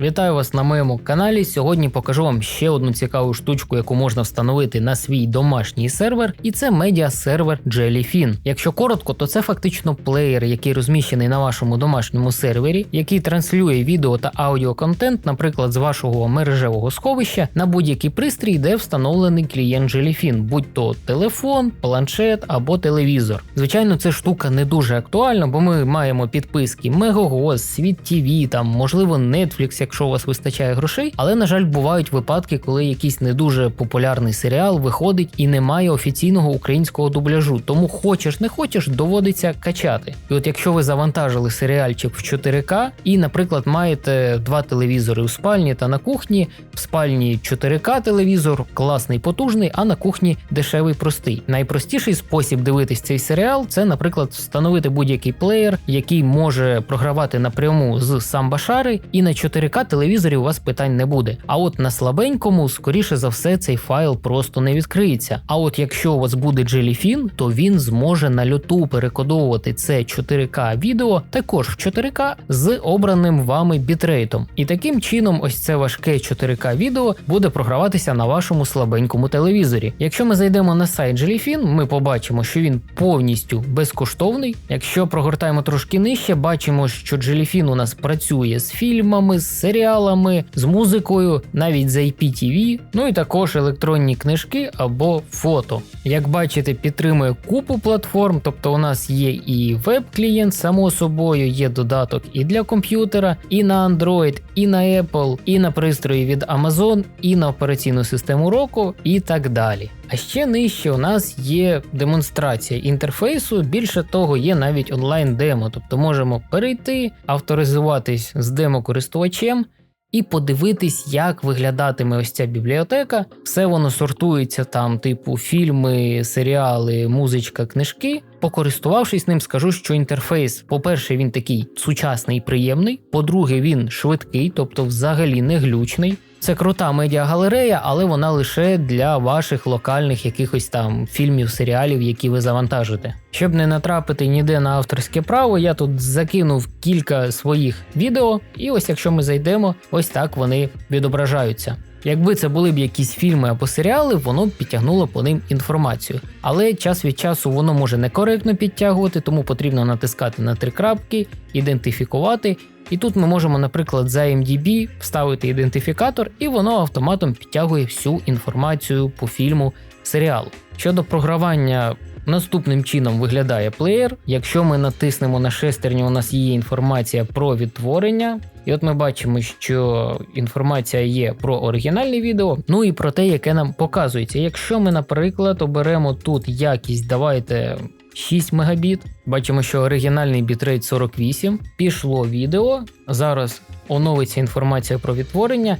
Вітаю вас на моєму каналі. Сьогодні покажу вам ще одну цікаву штучку, яку можна встановити на свій домашній сервер, і це медіа-сервер Jellyfin. Якщо коротко, то це фактично плеєр, який розміщений на вашому домашньому сервері, який транслює відео та аудіоконтент, наприклад, з вашого мережевого сховища на будь-який пристрій, де встановлений клієнт Jellyfin, будь то телефон, планшет або телевізор. Звичайно, ця штука не дуже актуальна, бо ми маємо підписки Megogoz, Світ TV, там можливо Netflix, якщо у вас вистачає грошей. Але на жаль, бувають випадки, коли якийсь не дуже популярний серіал виходить і немає офіційного українського дубляжу. Тому хочеш не хочеш, доводиться качати. І от якщо ви завантажили серіальчик в 4К і, наприклад, маєте два телевізори у спальні та на кухні, в спальні 4К телевізор, класний, потужний, а на кухні дешевий простий. Найпростіший спосіб дивитись цей серіал це, наприклад, встановити будь-який плеєр, який може програвати напряму з самбашари, і на 4К телевізорі у вас питань не буде. А от на слабенькому, скоріше за все, цей файл просто не відкриється. А от якщо у вас буде Jellyfin, то він зможе на люту перекодовувати це 4К відео також в 4К з обраним вами бітрейтом. І таким чином, ось це важке 4К відео буде програватися на вашому слабенькому телевізорі. Якщо ми зайдемо на сайт Jellyfin, ми побачимо, що він повністю безкоштовний. Якщо прогортаємо трошки нижче, бачимо, що Jellyfin у нас працює з фільмами, з серіалами, з музикою, навіть з IPTV, ну і також електронні книжки або фото. Як бачите, підтримує купу платформ, тобто у нас є і веб-клієнт, само собою, є додаток і для комп'ютера, і на Android, і на Apple, і на пристрої від Amazon, і на операційну систему року, і так далі. А ще нижче у нас є демонстрація інтерфейсу. Більше того, є навіть онлайн-демо, тобто можемо перейти, авторизуватись з демо-користувачем і подивитись, як виглядатиме ось ця бібліотека. Все воно сортується там, типу фільми, серіали, музичка, книжки. Покористувавшись ним, скажу, що інтерфейс, по-перше, він такий сучасний і приємний. По-друге, він швидкий, тобто взагалі не глючний. Це крута медіагалерея, але вона лише для ваших локальних якихось там фільмів, серіалів, які ви завантажите. Щоб не натрапити ніде на авторське право, я тут закинув кілька своїх відео, і ось якщо ми зайдемо, ось так вони відображаються. Якби це були б якісь фільми або серіали, воно б підтягнуло по ним інформацію. Але час від часу воно може некоректно підтягувати, тому потрібно натискати на три крапки, ідентифікувати. І тут ми можемо, наприклад, за MDB вставити ідентифікатор, і воно автоматом підтягує всю інформацію по фільму серіалу. Щодо програвання. Наступним чином виглядає плеєр. Якщо ми натиснемо на шестерню, у нас є інформація про відтворення. І от ми бачимо, що інформація є про оригінальне відео, ну і про те, яке нам показується. Якщо ми, наприклад, оберемо тут якість, давайте 6 мегабіт. бачимо, що оригінальний бітрейт 48, пішло відео. Зараз оновиться інформація про відтворення,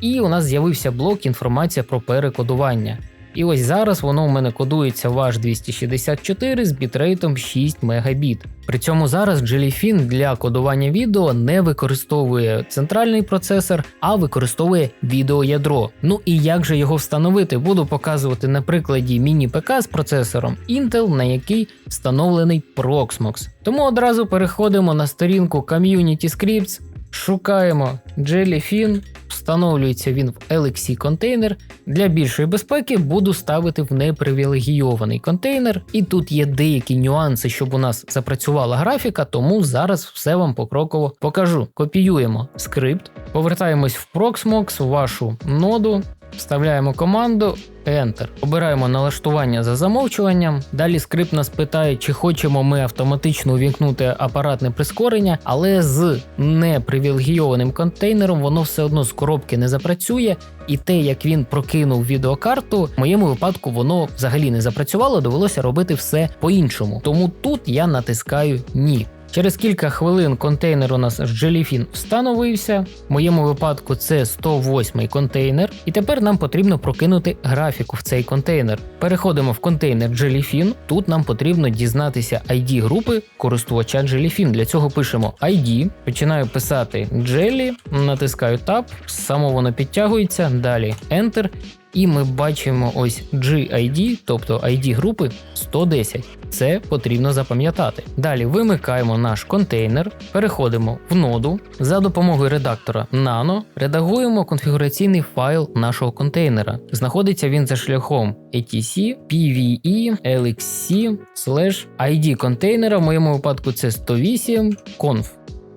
і у нас з'явився блок інформація про перекодування. І ось зараз воно у мене кодується ваш 264 з бітрейтом 6 Мбіт. При цьому зараз Jellyfin для кодування відео не використовує центральний процесор, а використовує відеоядро. Ну і як же його встановити? Буду показувати на прикладі міні-ПК з процесором Intel, на який встановлений Proxmox. Тому одразу переходимо на сторінку Community Scripts, шукаємо Jellyfin, встановлюється він в LXC контейнер. Для більшої безпеки буду ставити в непривілегійований контейнер, і тут є деякі нюанси, щоб у нас запрацювала графіка, тому зараз все вам покроково покажу. Копіюємо скрипт, повертаємось в Proxmox, в вашу ноду, вставляємо команду. Enter. Обираємо налаштування за замовчуванням. Далі скрипт нас питає, чи хочемо ми автоматично увімкнути апаратне прискорення, але з непривілегійованим контейнером воно все одно з коробки не запрацює. І те, як він прокинув відеокарту, в моєму випадку воно взагалі не запрацювало, довелося робити все по-іншому. Тому тут я натискаю ні. Через кілька хвилин контейнер у нас з Jellyfin встановився. В моєму випадку це 108 контейнер, і тепер нам потрібно прокинути графіку в цей контейнер. Переходимо в контейнер Jellyfin. Тут нам потрібно дізнатися ID групи користувача Jellyfin. Для цього пишемо ID, починаю писати Jelly, натискаю Tab, само воно підтягується, далі Enter. І ми бачимо ось GID, тобто ID групи 110. Це потрібно запам'ятати. Далі вимикаємо наш контейнер, переходимо в ноду за допомогою редактора Nano, редагуємо конфігураційний файл нашого контейнера. Знаходиться він за шляхом etc pve lxc slash ID контейнера. В моєму випадку це 108 conf.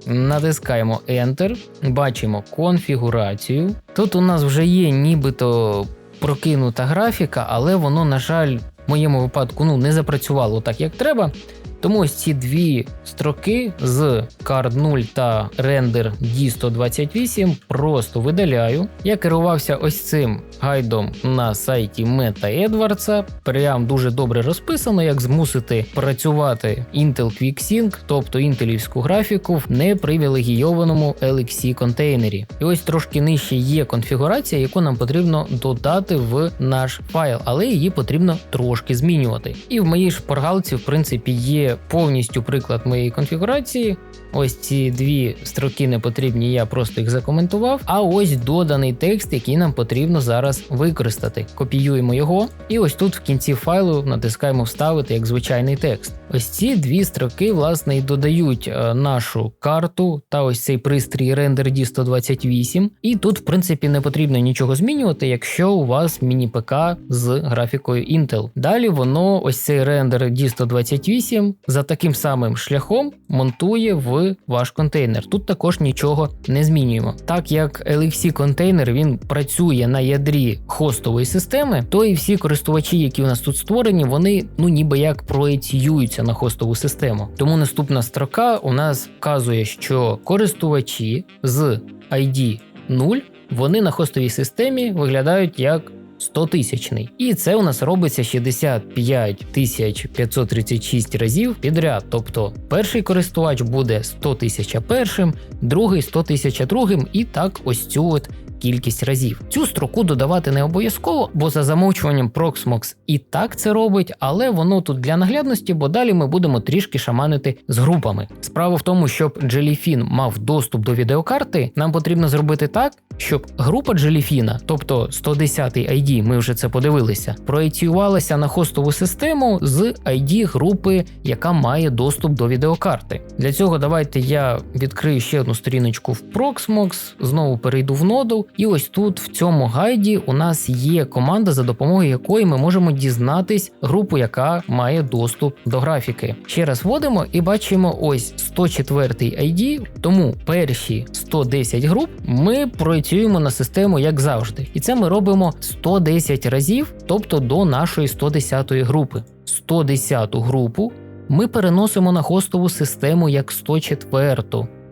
Натискаємо Enter, бачимо конфігурацію. Тут у нас вже є нібито прокинута графіка, але воно, на жаль, в моєму випадку ну, не запрацювало так, як треба. Тому ось ці дві строки з card 0 та render D128 просто видаляю. Я керувався ось цим гайдом на сайті Мета Едвардса. Прям дуже добре розписано, як змусити працювати Intel QuickSync, тобто інтелівську графіку в непривілегійованому LXC контейнері. І ось трошки нижче є конфігурація, яку нам потрібно додати в наш файл, але її потрібно трошки змінювати. І в моїй шпаргалці, в принципі, є повністю приклад моєї конфігурації. Ось ці дві строки не потрібні, я просто їх закоментував. А ось доданий текст, який нам потрібно зараз використати. Копіюємо його, і ось тут в кінці файлу натискаємо вставити як звичайний текст. Ось ці дві строки, власне, і додають е, нашу карту та ось цей пристрій Render D128. І тут, в принципі, не потрібно нічого змінювати, якщо у вас міні-ПК з графікою Intel. Далі воно, ось цей рендер D128 за таким самим шляхом монтує в ваш контейнер. Тут також нічого не змінюємо. Так як LXC контейнер він працює на ядрі хостової системи, то і всі користувачі, які у нас тут створені, вони ну ніби як проеціюються на хостову систему. Тому наступна строка у нас вказує, що користувачі з ID 0 вони на хостовій системі виглядають як 100 тисячний. І це у нас робиться 65 тисяч 536 разів підряд. Тобто перший користувач буде 100 тисяча першим, другий 100 тисяча другим, і так ось цю от кількість разів. Цю строку додавати не обов'язково, бо за замовчуванням Proxmox і так це робить, але воно тут для наглядності, бо далі ми будемо трішки шаманити з групами. Справа в тому, щоб Jellyfin мав доступ до відеокарти, нам потрібно зробити так, щоб група Jellyfin, тобто 110 ID, ми вже це подивилися, проєціювалася на хостову систему з ID групи, яка має доступ до відеокарти. Для цього давайте я відкрию ще одну сторіночку в Proxmox, знову перейду в ноду. І ось тут в цьому гайді у нас є команда, за допомогою якої ми можемо дізнатись групу, яка має доступ до графіки. Ще раз вводимо і бачимо ось 104 ID, тому перші 110 груп ми проєцюємо на систему як завжди. І це ми робимо 110 разів, тобто до нашої 110 групи. 110 групу ми переносимо на хостову систему як 104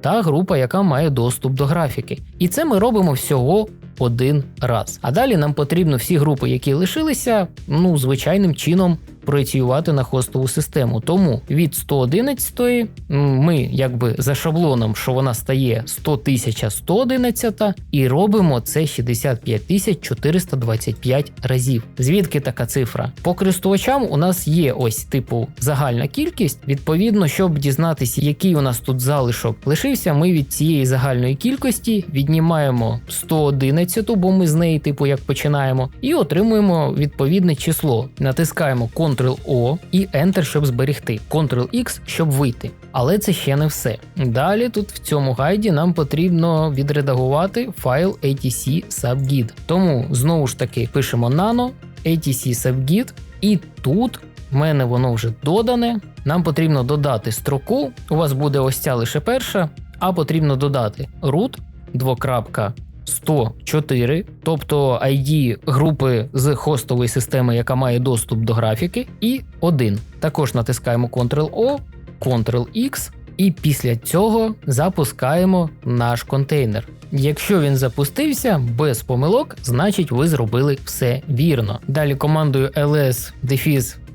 та група, яка має доступ до графіки. І це ми робимо всього один раз. А далі нам потрібно всі групи, які лишилися, ну звичайним чином проєціювати на хостову систему. Тому від 111 ми якби за шаблоном, що вона стає 100 111 і робимо це 65 425 разів. Звідки така цифра? По користувачам у нас є ось типу загальна кількість. Відповідно, щоб дізнатися, який у нас тут залишок лишився, ми від цієї загальної кількості віднімаємо 111, бо ми з неї, типу, як починаємо, і отримуємо відповідне число. Натискаємо Ctrl Ctrl-O і Enter, щоб зберегти, Ctrl-X, щоб вийти. Але це ще не все. Далі тут в цьому гайді нам потрібно відредагувати файл ATC subgid. Тому знову ж таки пишемо nano ATC subgid, і тут в мене воно вже додане. Нам потрібно додати строку. У вас буде ось ця лише перша, а потрібно додати root, двокрапка 104, тобто ID групи з хостової системи, яка має доступ до графіки, і 1. Також натискаємо Ctrl-O, Ctrl-X, і після цього запускаємо наш контейнер. Якщо він запустився без помилок, значить ви зробили все вірно. Далі командою ls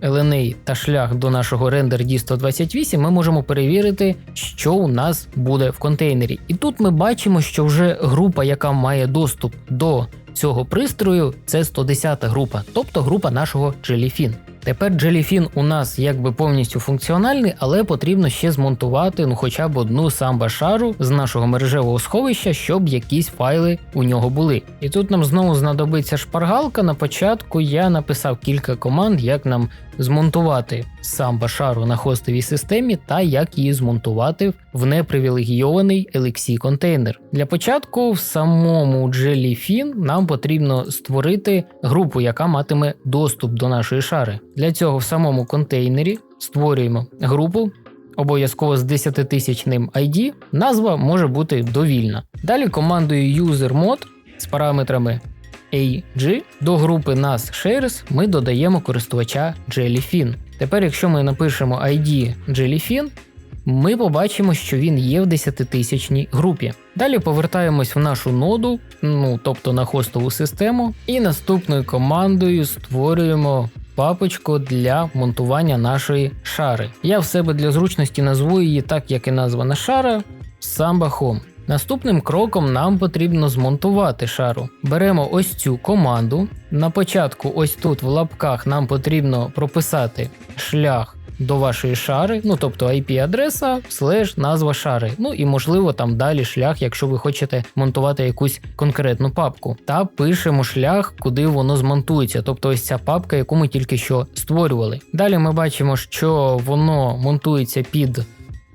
LNA та шлях до нашого Render D128 ми можемо перевірити, що у нас буде в контейнері. І тут ми бачимо, що вже група, яка має доступ до цього пристрою, це 110 група, тобто група нашого Jellyfin. Тепер Jellyfin у нас якби повністю функціональний, але потрібно ще змонтувати ну хоча б одну самба шару з нашого мережевого сховища, щоб якісь файли у нього були. І тут нам знову знадобиться шпаргалка. На початку я написав кілька команд, як нам змонтувати самба шару на хостовій системі та як її змонтувати в непривілегійований LXC контейнер. Для початку в самому Jellyfin нам потрібно створити групу, яка матиме доступ до нашої шари. Для цього в самому контейнері створюємо групу. Обов'язково з 10-тисячним ID, назва може бути довільна. Далі командою usermod з параметрами AG до групи NAS Shares ми додаємо користувача Jellyfin. Тепер, якщо ми напишемо ID Jellyfin, ми побачимо, що він є в 10-тисячній групі. Далі повертаємось в нашу ноду, ну тобто на хостову систему, і наступною командою створюємо папочку для монтування нашої шари. Я в себе для зручності назву її так, як і названа шара Samba Home. Наступним кроком нам потрібно змонтувати шару. Беремо ось цю команду. На початку, ось тут в лапках, нам потрібно прописати шлях до вашої шари, ну тобто IP-адреса, слеш, назва шари. Ну і можливо там далі шлях, якщо ви хочете монтувати якусь конкретну папку. Та пишемо шлях, куди воно змонтується, тобто ось ця папка, яку ми тільки що створювали. Далі ми бачимо, що воно монтується під.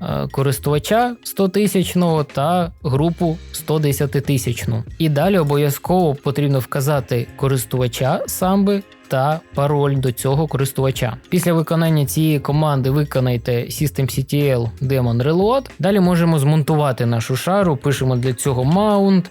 Е, Користувача 100 тисячного та групу 110 тисячну. І далі обов'язково потрібно вказати користувача самби та пароль до цього користувача. Після виконання цієї команди виконайте systemctl daemon reload. Далі можемо змонтувати нашу шару, пишемо для цього mount,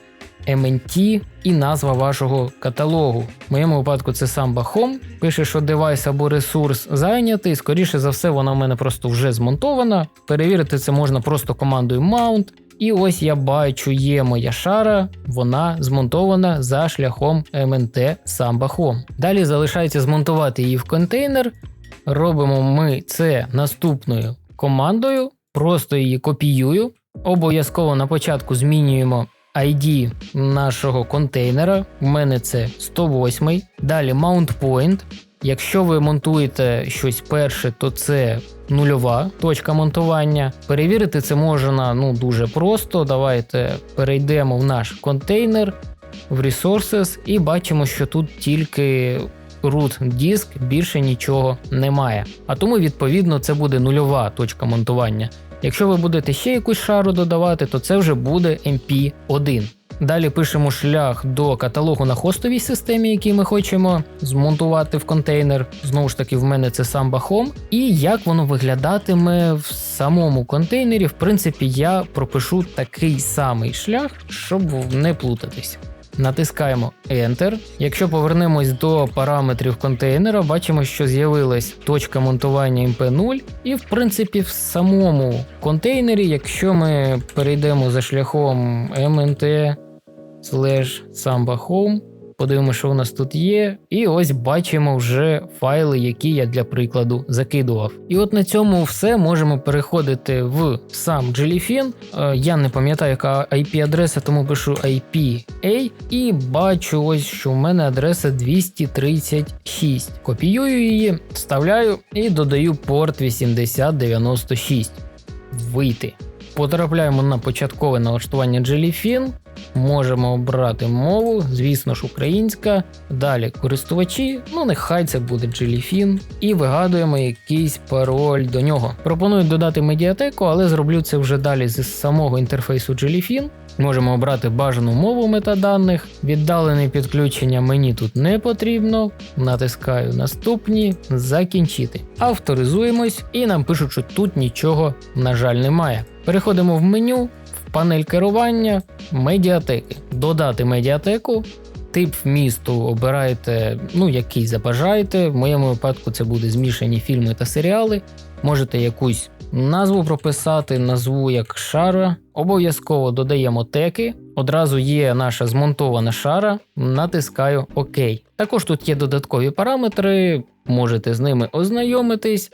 MNT і назва вашого каталогу. В моєму випадку це Samba Home. Пише, що девайс або ресурс зайнятий. Скоріше за все, вона в мене просто вже змонтована. Перевірити це можна просто командою mount. І ось я бачу, є моя шара, вона змонтована за шляхом MNT Samba Home. Далі залишається змонтувати її в контейнер. Робимо ми це наступною командою, просто її копіюю. Обов'язково на початку змінюємо ID нашого контейнера. У мене це 108. Далі Mount Point. Якщо ви монтуєте щось перше, то це нульова точка монтування. Перевірити це можна ну дуже просто. Давайте перейдемо в наш контейнер в Resources і бачимо, що тут тільки root диск, більше нічого немає. А тому, відповідно, це буде нульова точка монтування. Якщо ви будете ще якусь шару додавати, то це вже буде MP1. Далі пишемо шлях до каталогу на хостовій системі, який ми хочемо змонтувати в контейнер. Знову ж таки, в мене це Samba Home. І як воно виглядатиме в самому контейнері. В принципі, я пропишу такий самий шлях, щоб не плутатись. Натискаємо Enter. Якщо повернемось до параметрів контейнера, бачимо, що з'явилась точка монтування MP0, і в принципі в самому контейнері, якщо ми перейдемо за шляхом MNT Samba Home, подивимося, що у нас тут є. І ось бачимо вже файли, які я для прикладу закидував. І от на цьому все можемо переходити в сам Jellyfin. Е, Я не пам'ятаю, яка IP-адреса, тому пишу IPA і бачу ось, що в мене адреса 236. Копіюю її, вставляю і додаю порт 8096. Вийти. Потрапляємо на початкове налаштування Jellyfin. Можемо обрати мову, звісно ж, українська. Далі користувачі, ну нехай це буде Jellyfin. І вигадуємо якийсь пароль до нього. Пропоную додати медіатеку, але зроблю це вже далі з самого інтерфейсу Jellyfin. Можемо обрати бажану мову метаданих. Віддалене підключення мені тут не потрібно. Натискаю наступні, закінчити. Авторизуємось і нам пишуть, що тут нічого, на жаль, немає. Переходимо в меню, панель керування, медіатеки. Додати медіатеку. Тип вмісту обираєте, ну який забажаєте. В моєму випадку це буде змішані фільми та серіали. Можете якусь назву прописати, назву як шара. Обов'язково додаємо теки. Одразу є наша змонтована шара. Натискаю ОК. Також тут є додаткові параметри, можете з ними ознайомитись.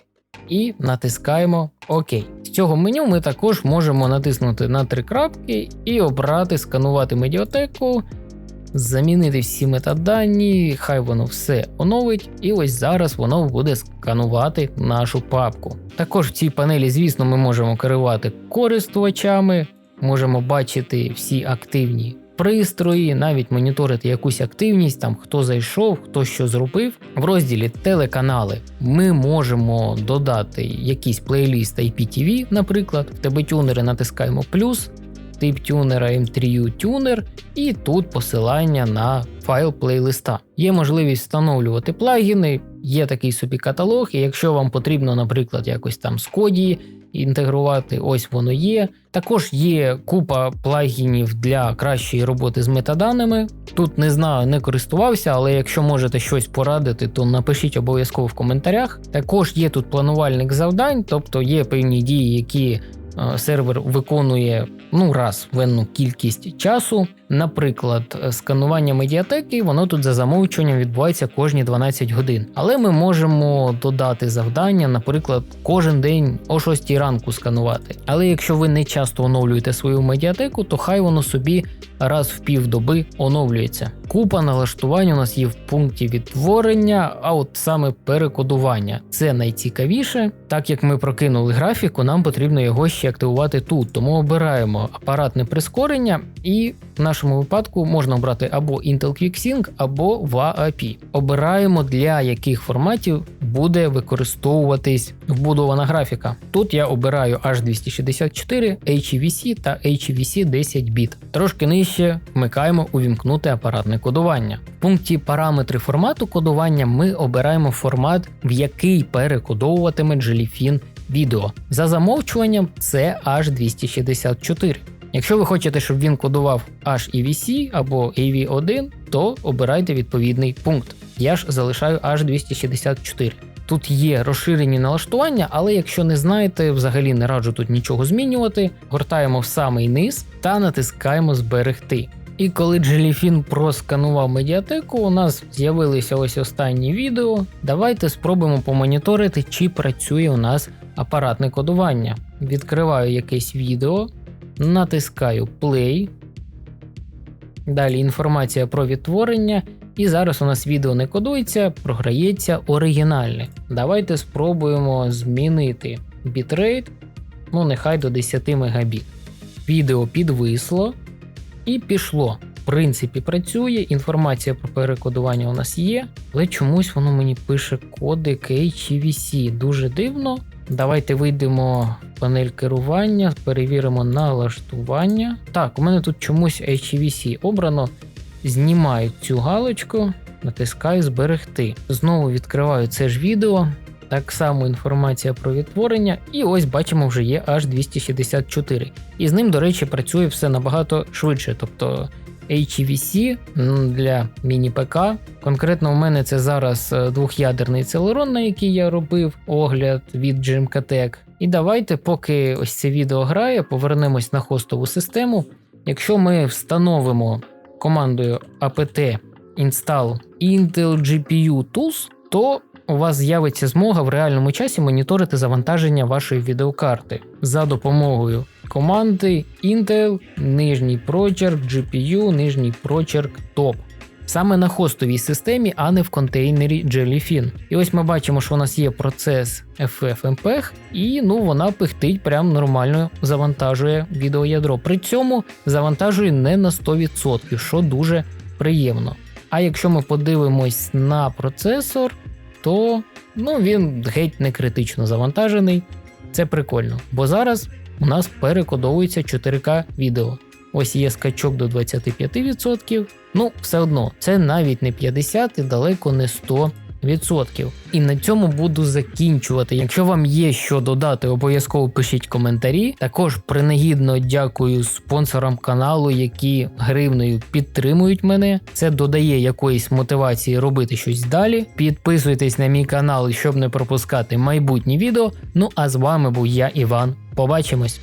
І натискаємо ОК. З цього меню ми також можемо натиснути на три крапки і обрати сканувати медіатеку. замінити всі метадані, хай воно все оновить, і ось зараз воно буде сканувати нашу папку. Також в цій панелі, звісно, ми можемо керувати користувачами, можемо бачити всі активні пристрої, навіть моніторити якусь активність, там хто зайшов, хто що зробив. В розділі телеканали ми можемо додати якийсь плейліст IPTV, наприклад, в тебе тюнери натискаємо плюс, тип тюнера M3U тюнер, і тут посилання на файл плейлиста. Є можливість встановлювати плагіни, є такий собі каталог, і якщо вам потрібно, наприклад, якось там з коді інтегрувати, ось воно є. Також є купа плагінів для кращої роботи з метаданими. Тут не знаю, не користувався, але якщо можете щось порадити, то напишіть обов'язково в коментарях. Також є тут планувальник завдань, тобто є певні дії, які сервер виконує ну раз в енну кількість часу. Наприклад, е, сканування медіатеки, воно тут за замовчуванням відбувається кожні 12 годин. Але ми можемо додати завдання, наприклад, кожен день о 6 ранку сканувати. Але якщо ви не часто оновлюєте свою медіатеку, то хай воно собі раз в півдоби оновлюється. Купа налаштувань у нас є в пункті відтворення, а от саме перекодування це найцікавіше. Так як ми прокинули графіку, нам потрібно його ще активувати тут. Тому обираємо апаратне прискорення, і в нашому випадку можна обрати або Intel QuickSync, або VAP. Обираємо для яких форматів буде використовуватись вбудована графіка. Тут я обираю H264, HEVC та HEVC 10 біт. Трошки нижче вмикаємо увімкнути апаратне кодування. В пункті параметри формату кодування ми обираємо формат, в який перекодовуватиме Jellyfin відео. За замовчуванням це H264. Якщо ви хочете, щоб він кодував HEVC або AV1, то обирайте відповідний пункт. Я ж залишаю H264. Тут є розширені налаштування, але якщо не знаєте, взагалі не раджу тут нічого змінювати. Гортаємо в самий низ та натискаємо Зберегти. І коли Jellyfin просканував медіатеку, у нас з'явилися ось останні відео. Давайте спробуємо помоніторити, чи працює у нас апаратне кодування. Відкриваю якесь відео, натискаю Play. Далі інформація про відтворення. І зараз у нас відео не кодується, програється оригінальне. Давайте спробуємо змінити бітрейт, ну нехай до 10 Мбіт. Відео підвисло і пішло. В принципі, працює, інформація про перекодування у нас є, але чомусь воно мені пише кодик HEVC. Дуже дивно. Давайте вийдемо панель керування, перевіримо налаштування. Так, у мене тут чомусь HEVC обрано. Знімаю цю галочку, натискаю зберегти. Знову відкриваю це ж відео. Так само інформація про відтворення, і ось бачимо, вже є аж 264. І з ним, до речі, працює все набагато швидше. Тобто HEVC для міні-ПК. Конкретно у мене це зараз е, двох'ядерний Celeron, на який я робив огляд від GMKTEC. І давайте, поки ось це відео грає, повернемось на хостову систему. Якщо ми встановимо командою apt install Intel GPU Tools, то у вас з'явиться змога в реальному часі моніторити завантаження вашої відеокарти за допомогою команди Intel, нижній прочерк, GPU, нижній прочерк топ. Саме на хостовій системі, а не в контейнері Jellyfin. І ось ми бачимо, що у нас є процес FFmpeg, і ну вона пихтить, прям нормально завантажує відеоядро. При цьому завантажує не на 100%, що дуже приємно. А якщо ми подивимось на процесор, то ну, він геть не критично завантажений. Це прикольно, бо зараз у нас перекодовується 4К відео. Ось є скачок до 25%. Ну, все одно, це навіть не 50 і далеко не 100%. І на цьому буду закінчувати. Якщо вам є що додати, обов'язково пишіть коментарі. Також принагідно дякую спонсорам каналу, які гривною підтримують мене. Це додає якоїсь мотивації робити щось далі. Підписуйтесь на мій канал, щоб не пропускати майбутні відео. Ну а з вами був я, Іван. Побачимось!